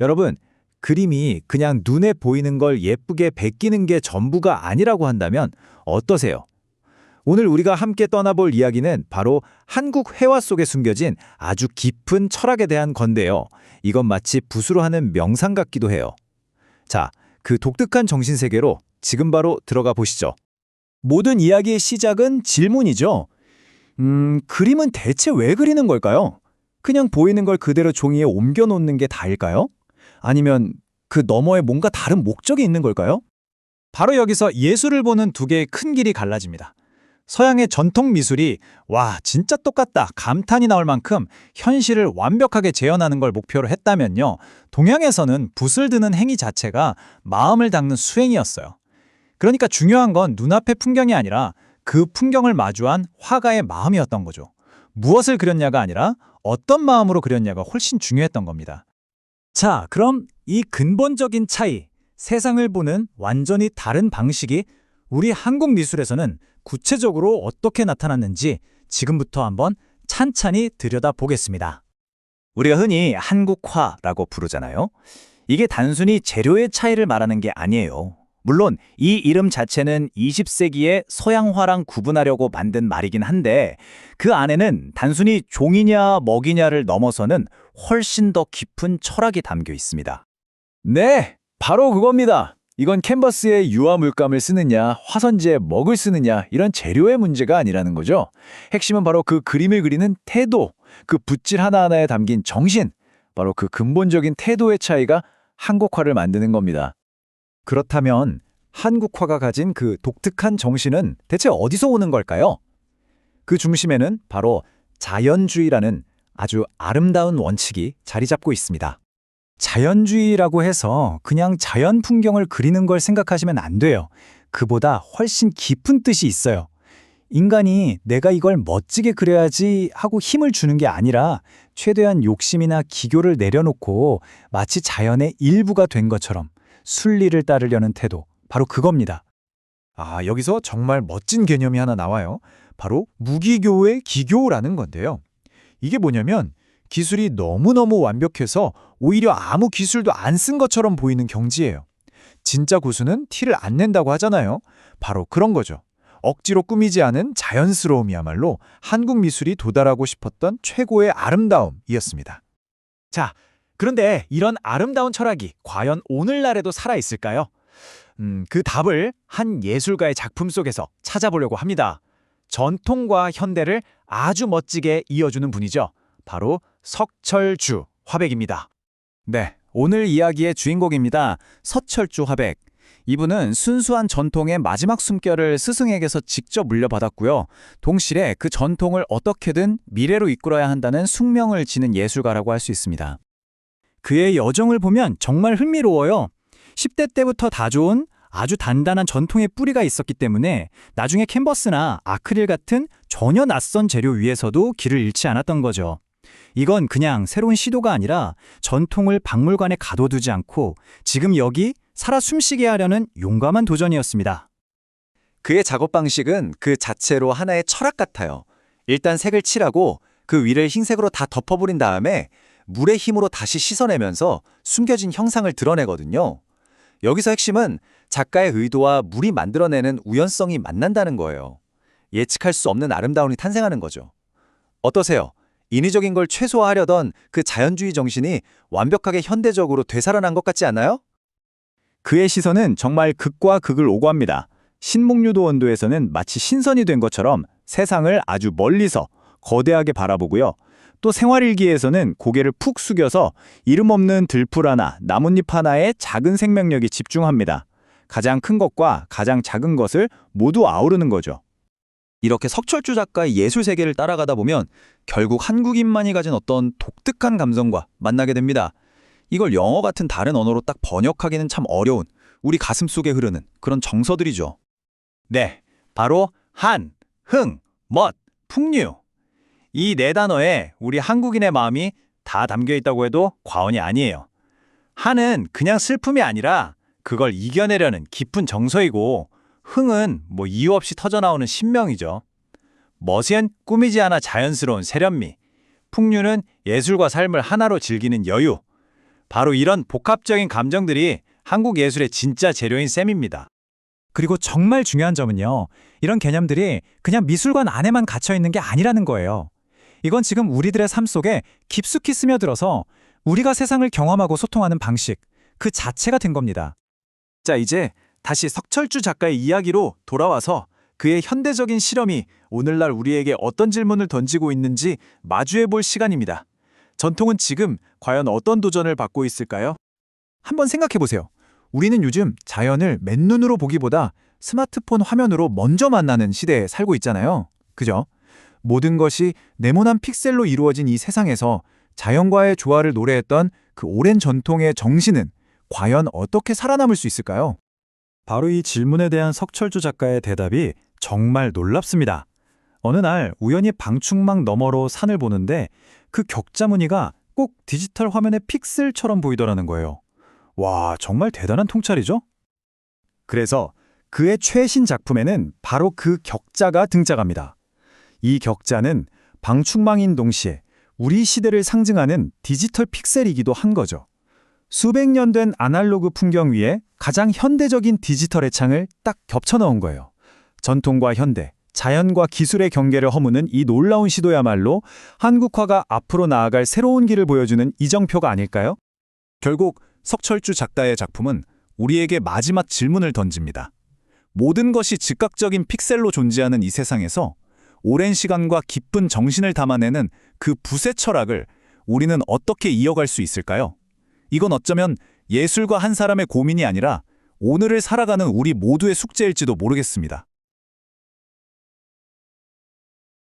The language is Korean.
여러분, 그림이 그냥 눈에 보이는 걸 예쁘게 베끼는 게 전부가 아니라고 한다면 어떠세요? 오늘 우리가 함께 떠나볼 이야기는 바로 한국 회화 속에 숨겨진 아주 깊은 철학에 대한 건데요. 이건 마치 붓으로 하는 명상 같기도 해요. 자, 그 독특한 정신세계로 지금 바로 들어가 보시죠. 모든 이야기의 시작은 질문이죠. 음, 그림은 대체 왜 그리는 걸까요? 그냥 보이는 걸 그대로 종이에 옮겨 놓는 게 다일까요? 아니면 그 너머에 뭔가 다른 목적이 있는 걸까요? 바로 여기서 예술을 보는 두 개의 큰 길이 갈라집니다. 서양의 전통 미술이 와 진짜 똑같다 감탄이 나올 만큼 현실을 완벽하게 재현하는 걸 목표로 했다면요. 동양에서는 붓을 드는 행위 자체가 마음을 닦는 수행이었어요. 그러니까 중요한 건 눈앞의 풍경이 아니라 그 풍경을 마주한 화가의 마음이었던 거죠. 무엇을 그렸냐가 아니라 어떤 마음으로 그렸냐가 훨씬 중요했던 겁니다. 자, 그럼 이 근본적인 차이, 세상을 보는 완전히 다른 방식이 우리 한국 미술에서는 구체적으로 어떻게 나타났는지 지금부터 한번 찬찬히 들여다보겠습니다. 우리가 흔히 한국화라고 부르잖아요. 이게 단순히 재료의 차이를 말하는 게 아니에요. 물론 이 이름 자체는 20세기에 서양화랑 구분하려고 만든 말이긴 한데 그 안에는 단순히 종이냐 먹이냐를 넘어서는 훨씬 더 깊은 철학이 담겨 있습니다. 네, 바로 그겁니다. 이건 캔버스에 유화 물감을 쓰느냐, 화선지에 먹을 쓰느냐 이런 재료의 문제가 아니라는 거죠. 핵심은 바로 그 그림을 그리는 태도, 그 붓질 하나하나에 담긴 정신, 바로 그 근본적인 태도의 차이가 한국화를 만드는 겁니다. 그렇다면 한국화가 가진 그 독특한 정신은 대체 어디서 오는 걸까요? 그 중심에는 바로 자연주의라는 아주 아름다운 원칙이 자리 잡고 있습니다. 자연주의라고 해서 그냥 자연 풍경을 그리는 걸 생각하시면 안 돼요. 그보다 훨씬 깊은 뜻이 있어요. 인간이 내가 이걸 멋지게 그려야지 하고 힘을 주는 게 아니라 최대한 욕심이나 기교를 내려놓고 마치 자연의 일부가 된 것처럼 순리를 따르려는 태도, 바로 그겁니다. 아, 여기서 정말 멋진 개념이 하나 나와요. 바로 무기교의 기교라는 건데요. 이게 뭐냐면 기술이 너무너무 완벽해서 오히려 아무 기술도 안 쓴 것처럼 보이는 경지예요. 진짜 고수는 티를 안 낸다고 하잖아요. 바로 그런 거죠. 억지로 꾸미지 않은 자연스러움이야말로 한국 미술이 도달하고 싶었던 최고의 아름다움이었습니다. 자, 그런데 이런 아름다운 철학이 과연 오늘날에도 살아있을까요? 음, 그 답을 한 예술가의 작품 속에서 찾아보려고 합니다. 전통과 현대를 아주 멋지게 이어주는 분이죠. 바로 석철주 화백입니다. 네, 오늘 이야기의 주인공입니다. 서철주 화백. 이분은 순수한 전통의 마지막 숨결을 스승에게서 직접 물려받았고요. 동시에 그 전통을 어떻게든 미래로 이끌어야 한다는 숙명을 지는 예술가라고 할 수 있습니다. 그의 여정을 보면 정말 흥미로워요. 10대 때부터 다 좋은 아주 단단한 전통의 뿌리가 있었기 때문에 나중에 캔버스나 아크릴 같은 전혀 낯선 재료 위에서도 길을 잃지 않았던 거죠. 이건 그냥 새로운 시도가 아니라 전통을 박물관에 가둬두지 않고 지금 여기 살아 숨쉬게 하려는 용감한 도전이었습니다. 그의 작업 방식은 그 자체로 하나의 철학 같아요. 일단 색을 칠하고 그 위를 흰색으로 다 덮어버린 다음에 물의 힘으로 다시 씻어내면서 숨겨진 형상을 드러내거든요. 여기서 핵심은 작가의 의도와 물이 만들어내는 우연성이 만난다는 거예요. 예측할 수 없는 아름다움이 탄생하는 거죠. 어떠세요? 인위적인 걸 최소화하려던 그 자연주의 정신이 완벽하게 현대적으로 되살아난 것 같지 않아요? 그의 시선은 정말 극과 극을 오고합니다. 신목유도 원도에서는 마치 신선이 된 것처럼 세상을 아주 멀리서 거대하게 바라보고요. 또 생활일기에서는 고개를 푹 숙여서 이름 없는 들풀 하나, 나뭇잎 하나에 작은 생명력이 집중합니다. 가장 큰 것과 가장 작은 것을 모두 아우르는 거죠. 이렇게 석철주 작가의 예술 세계를 따라가다 보면 결국 한국인만이 가진 어떤 독특한 감성과 만나게 됩니다. 이걸 영어 같은 다른 언어로 딱 번역하기는 참 어려운 우리 가슴 속에 흐르는 그런 정서들이죠. 네, 바로 한, 흥, 멋, 풍류. 이 네 단어에 우리 한국인의 마음이 다 담겨 있다고 해도 과언이 아니에요. 한은 그냥 슬픔이 아니라 그걸 이겨내려는 깊은 정서이고 흥은 뭐 이유 없이 터져나오는 신명이죠. 멋은 꾸미지 않아 자연스러운 세련미. 풍류는 예술과 삶을 하나로 즐기는 여유. 바로 이런 복합적인 감정들이 한국 예술의 진짜 재료인 셈입니다. 그리고 정말 중요한 점은요. 이런 개념들이 그냥 미술관 안에만 갇혀 있는 게 아니라는 거예요. 이건 지금 우리들의 삶 속에 깊숙이 스며들어서 우리가 세상을 경험하고 소통하는 방식, 그 자체가 된 겁니다. 자, 이제 다시 석철주 작가의 이야기로 돌아와서 그의 현대적인 실험이 오늘날 우리에게 어떤 질문을 던지고 있는지 마주해 볼 시간입니다. 전통은 지금 과연 어떤 도전을 받고 있을까요? 한번 생각해 보세요. 우리는 요즘 자연을 맨눈으로 보기보다 스마트폰 화면으로 먼저 만나는 시대에 살고 있잖아요. 그죠? 모든 것이 네모난 픽셀로 이루어진 이 세상에서 자연과의 조화를 노래했던 그 오랜 전통의 정신은 과연 어떻게 살아남을 수 있을까요? 바로 이 질문에 대한 석철주 작가의 대답이 정말 놀랍습니다. 어느 날 우연히 방충망 너머로 산을 보는데 그 격자 무늬가 꼭 디지털 화면의 픽셀처럼 보이더라는 거예요. 와, 정말 대단한 통찰이죠? 그래서 그의 최신 작품에는 바로 그 격자가 등장합니다. 이 격자는 방충망인 동시에 우리 시대를 상징하는 디지털 픽셀이기도 한 거죠. 수백 년 된 아날로그 풍경 위에 가장 현대적인 디지털의 창을 딱 겹쳐 넣은 거예요. 전통과 현대, 자연과 기술의 경계를 허무는 이 놀라운 시도야말로 한국화가 앞으로 나아갈 새로운 길을 보여주는 이정표가 아닐까요? 결국 석철주 작가의 작품은 우리에게 마지막 질문을 던집니다. 모든 것이 즉각적인 픽셀로 존재하는 이 세상에서 오랜 시간과 깊은 정신을 담아내는 그 붓의 철학을 우리는 어떻게 이어갈 수 있을까요? 이건 어쩌면 예술가 한 사람의 고민이 아니라 오늘을 살아가는 우리 모두의 숙제일지도 모르겠습니다.